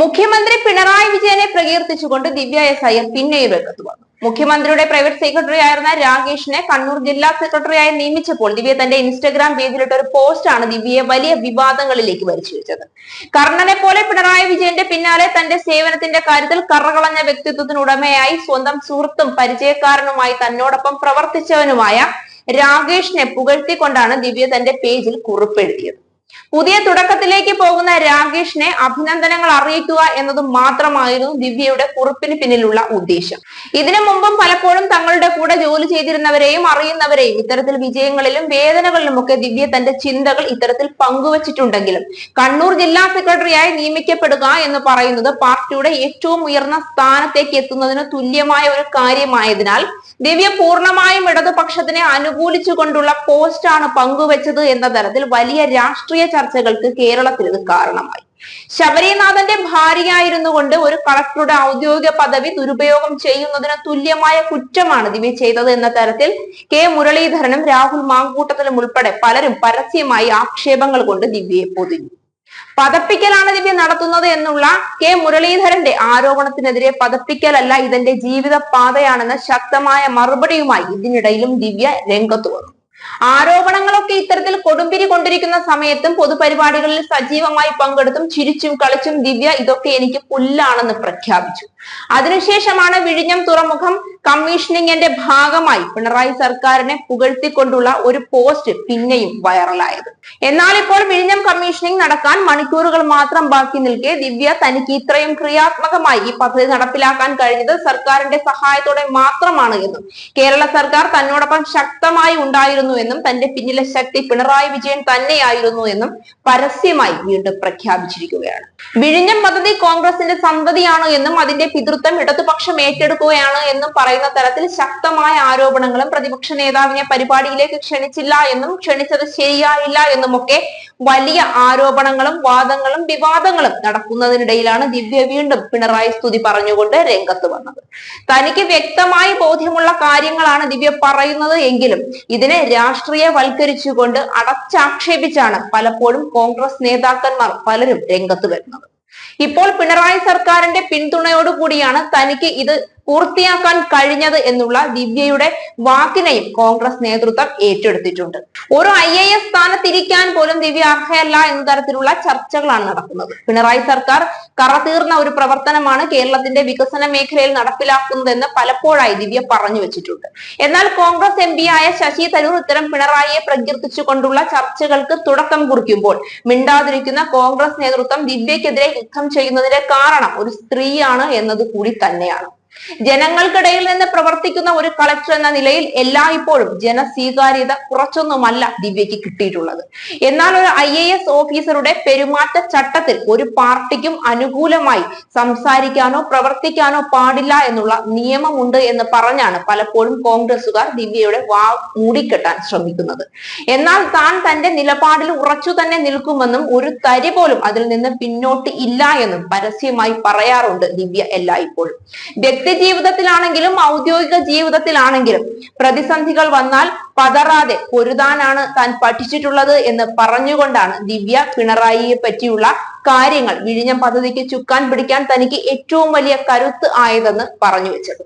മുഖ്യമന്ത്രി പിണറായി വിജയനെ പ്രകീർത്തിച്ചുകൊണ്ട് ദിവ്യ എസ് അയ്യർ പിന്നെയും രംഗത്ത് വന്നു. മുഖ്യമന്ത്രിയുടെ പ്രൈവറ്റ് സെക്രട്ടറി ആയിരുന്ന രാകേഷിനെ കണ്ണൂർ ജില്ലാ സെക്രട്ടറിയായി നിയമിച്ചപ്പോൾ ദിവ്യ തന്റെ ഇൻസ്റ്റഗ്രാം പേജിലിട്ട ഒരു പോസ്റ്റാണ് ദിവ്യയെ വലിയ വിവാദങ്ങളിലേക്ക് വലിച്ചു വെച്ചത് കർണനെ പോലെ പിണറായി വിജയന്റെ പിന്നാലെ തന്റെ സേവനത്തിന്റെ കാര്യത്തിൽ കറകളഞ്ഞ വ്യക്തിത്വത്തിനുടമയായി സ്വന്തം സുഹൃത്തും പരിചയക്കാരനുമായി തന്നോടൊപ്പം പ്രവർത്തിച്ചവനുമായ രാകേഷിനെ പുകഴ്ത്തിക്കൊണ്ടാണ് ദിവ്യ തന്റെ പേജിൽ കുറിപ്പെഴുതിയത്. പുതിയ തുടക്കത്തിലേക്ക് പോകുന്ന രാകേഷിനെ അഭിനന്ദനങ്ങൾ അറിയിക്കുക എന്നത് മാത്രമായിരുന്നു ദിവ്യയുടെ കുറിപ്പിന് പിന്നിലുള്ള ഉദ്ദേശം. ഇതിനു മുമ്പും പലപ്പോഴും തങ്ങളുടെ കൂടെ ജോലി ചെയ്തിരുന്നവരെയും അറിയുന്നവരെയും ഇത്തരത്തിൽ വിജയങ്ങളിലും വേദനകളിലും ഒക്കെ ദിവ്യ തന്റെ ചിന്തകൾ ഇത്തരത്തിൽ പങ്കുവച്ചിട്ടുണ്ടെങ്കിലും കണ്ണൂർ ജില്ലാ സെക്രട്ടറിയായി നിയമിക്കപ്പെടുക എന്ന് പറയുന്നത് പാർട്ടിയുടെ ഏറ്റവും ഉയർന്ന സ്ഥാനത്തേക്ക് എത്തുന്നതിന് തുല്യമായ ഒരു കാര്യമായതിനാൽ ദിവ്യ പൂർണമായും ഇടതുപക്ഷത്തിനെ അനുകൂലിച്ചുകൊണ്ടുള്ള പോസ്റ്റാണ് പങ്കുവച്ചത് എന്ന തരത്തിൽ വലിയ രാഷ്ട്രീയ ചർച്ചകൾക്ക് കേരളത്തിൽ ഇത് കാരണമായി. ശബരിനാഥന്റെ ഭാര്യയായിരുന്നു കൊണ്ട് ഒരു കളക്ടറുടെ ഔദ്യോഗിക പദവി ദുരുപയോഗം ചെയ്യുന്നതിന് തുല്യമായ കുറ്റമാണ് ദിവ്യ ചെയ്തത് എന്ന തരത്തിൽ കെ മുരളീധരനും രാഹുൽ മാങ്കൂട്ടത്തിലും ഉൾപ്പെടെ പലരും പരസ്യമായി ആക്ഷേപങ്ങൾ കൊണ്ട് ദിവ്യയെ പൊതിഞ്ഞു. പതപ്പിക്കലാണ് ദിവ്യ നടത്തുന്നത് എന്നുള്ള കെ മുരളീധരന്റെ ആരോപണത്തിനെതിരെ പതപ്പിക്കലല്ല ഇതിന്റെ ജീവിത പാതയാണെന്ന ശക്തമായ മറുപടിയുമായി ഇതിനിടയിലും ദിവ്യ രംഗത്ത് വന്നു. ആരോപണങ്ങളൊക്കെ ഇത്തരത്തിൽ കൊടുമ്പിരി കൊണ്ടിരിക്കുന്ന സമയത്തും പൊതുപരിപാടികളിൽ സജീവമായി പങ്കെടുത്തും ചിരിച്ചും കളിച്ചും ദിവ്യ ഇതൊക്കെ എനിക്ക് പുല്ലാണെന്ന് പ്രഖ്യാപിച്ചു. അതിനുശേഷമാണ് വിഴിഞ്ഞം തുറമുഖം കമ്മീഷനിങ്ങിന്റെ ഭാഗമായി പിണറായി സർക്കാരിനെ പുകഴ്ത്തിക്കൊണ്ടുള്ള ഒരു പോസ്റ്റ് പിന്നെയും വൈറലായത്. എന്നാൽ ഇപ്പോൾ വിഴിഞ്ഞം കമ്മീഷനിങ് നടക്കാൻ മണിക്കൂറുകൾ മാത്രം ബാക്കി നിൽക്കെ ദിവ്യ തനിക്ക് ഇത്രയും ക്രിയാത്മകമായി ഈ പദ്ധതി നടപ്പിലാക്കാൻ കഴിഞ്ഞത് സർക്കാരിന്റെ സഹായത്തോടെ മാത്രമാണ് എന്നും കേരള സർക്കാർ തന്നോടൊപ്പം ശക്തമായി ഉണ്ടായിരുന്നു എന്നും തന്റെ പിന്നിലെ ശക്തി പിണറായി വിജയൻ തന്നെയായിരുന്നു എന്നും പരസ്യമായി വീണ്ടും പ്രഖ്യാപിച്ചിരിക്കുകയാണ്. വിഴിഞ്ഞം പദ്ധതി കോൺഗ്രസിന്റെ സന്തതിയാണ് എന്നും അതിന്റെ പിതൃത്വം ഇടതുപക്ഷം ഏറ്റെടുക്കുകയാണ് എന്നും പറയുന്ന തരത്തിൽ ശക്തമായ ആരോപണങ്ങളും പ്രതിപക്ഷ നേതാവിനെ പരിപാടിയിലേക്ക് ക്ഷണിച്ചില്ല എന്നും ക്ഷണിച്ചത് ശരിയായില്ല എന്നുമൊക്കെ വലിയ ആരോപണങ്ങളും വാദങ്ങളും വിവാദങ്ങളും നടക്കുന്നതിനിടയിലാണ് ദിവ്യ വീണ്ടും പിണറായി സ്തുതി പറഞ്ഞുകൊണ്ട് രംഗത്ത് വന്നത്. തനിക്ക് വ്യക്തമായി ബോധ്യമുള്ള കാര്യങ്ങളാണ് ദിവ്യ പറയുന്നത് എങ്കിലും ഇതിനെ രാഷ്ട്രീയവൽക്കരിച്ചുകൊണ്ട് അടച്ചാക്ഷേപിച്ചാണ് പലപ്പോഴും കോൺഗ്രസ് നേതാക്കന്മാർ പലരും രംഗത്ത് വരുന്നത്. ഇപ്പോൾ പിണറായി സർക്കാരിന്റെ പിന്തുണയോടുകൂടിയാണ് തനിക്ക് ഇത് പൂർത്തിയാക്കാൻ കഴിഞ്ഞത് എന്നുള്ള ദിവ്യയുടെ വാക്കിനെയും കോൺഗ്രസ് നേതൃത്വം ഏറ്റെടുത്തിട്ടുണ്ട്. ഒരു ഐ എ എസ് സ്ഥാനത്തിരിക്കാൻ പോലും ദിവ്യ അർഹയല്ല എന്ന തരത്തിലുള്ള ചർച്ചകളാണ് നടക്കുന്നത്. പിണറായി സർക്കാർ കറതീർന്ന ഒരു പ്രവർത്തനമാണ് കേരളത്തിന്റെ വികസന മേഖലയിൽ നടപ്പിലാക്കുന്നതെന്ന് പലപ്പോഴായി ദിവ്യ പറഞ്ഞു വെച്ചിട്ടുണ്ട്. എന്നാൽ കോൺഗ്രസ് എം ആയ ശശി തരൂർ ഇത്തരം പിണറായിയെ പ്രകീർത്തിച്ചുകൊണ്ടുള്ള ചർച്ചകൾക്ക് തുടക്കം കുറിക്കുമ്പോൾ മിണ്ടാതിരിക്കുന്ന കോൺഗ്രസ് നേതൃത്വം ദിവ്യക്കെതിരെ യുദ്ധം ചെയ്യുന്നതിന്റെ കാരണം ഒരു സ്ത്രീയാണ് എന്നത് കൂടി തന്നെയാണ്. ജനങ്ങൾക്കിടയിൽ നിന്ന് പ്രവർത്തിക്കുന്ന ഒരു കളക്ടർ എന്ന നിലയിൽ എല്ലായ്പ്പോഴും ജനസ്വീകാര്യത കുറച്ചൊന്നുമല്ല ദിവ്യയ്ക്ക് കിട്ടിയിട്ടുള്ളത്. എന്നാൽ ഒരു ഐ എ എസ് ഓഫീസറുടെ പെരുമാറ്റ ചട്ടത്തിൽ ഒരു പാർട്ടിക്കും അനുകൂലമായി സംസാരിക്കാനോ പ്രവർത്തിക്കാനോ പാടില്ല എന്നുള്ള നിയമമുണ്ട് എന്ന് പറഞ്ഞാണ് പലപ്പോഴും കോൺഗ്രസുകാർ ദിവ്യയുടെ വാ മൂടിക്കെട്ടാൻ ശ്രമിക്കുന്നത്. എന്നാൽ താൻ തന്റെ നിലപാടിൽ ഉറച്ചു തന്നെ നിൽക്കുമെന്നും ഒരു തരി പോലും അതിൽ നിന്ന് പിന്നോട്ട് ഇല്ല എന്നും പരസ്യമായി പറയാറുണ്ട് ദിവ്യ എല്ലായ്പ്പോഴും. വ്യക്തി ജീവിതത്തിലാണെങ്കിലും ഔദ്യോഗിക ജീവിതത്തിലാണെങ്കിലും പ്രതിസന്ധികൾ വന്നാൽ പതറാതെ പൊരുതാനാണ് താൻ പഠിച്ചിട്ടുള്ളത് എന്ന് പറഞ്ഞുകൊണ്ടാണ് ദിവ്യ പിണറായിയെ പറ്റിയുള്ള കാര്യങ്ങൾ വിഴിഞ്ഞം പദ്ധതിക്ക് ചുക്കാൻ പിടിക്കാൻ തനിക്ക് ഏറ്റവും വലിയ കരുത്ത് ആയതെന്ന് പറഞ്ഞു വെച്ചത്.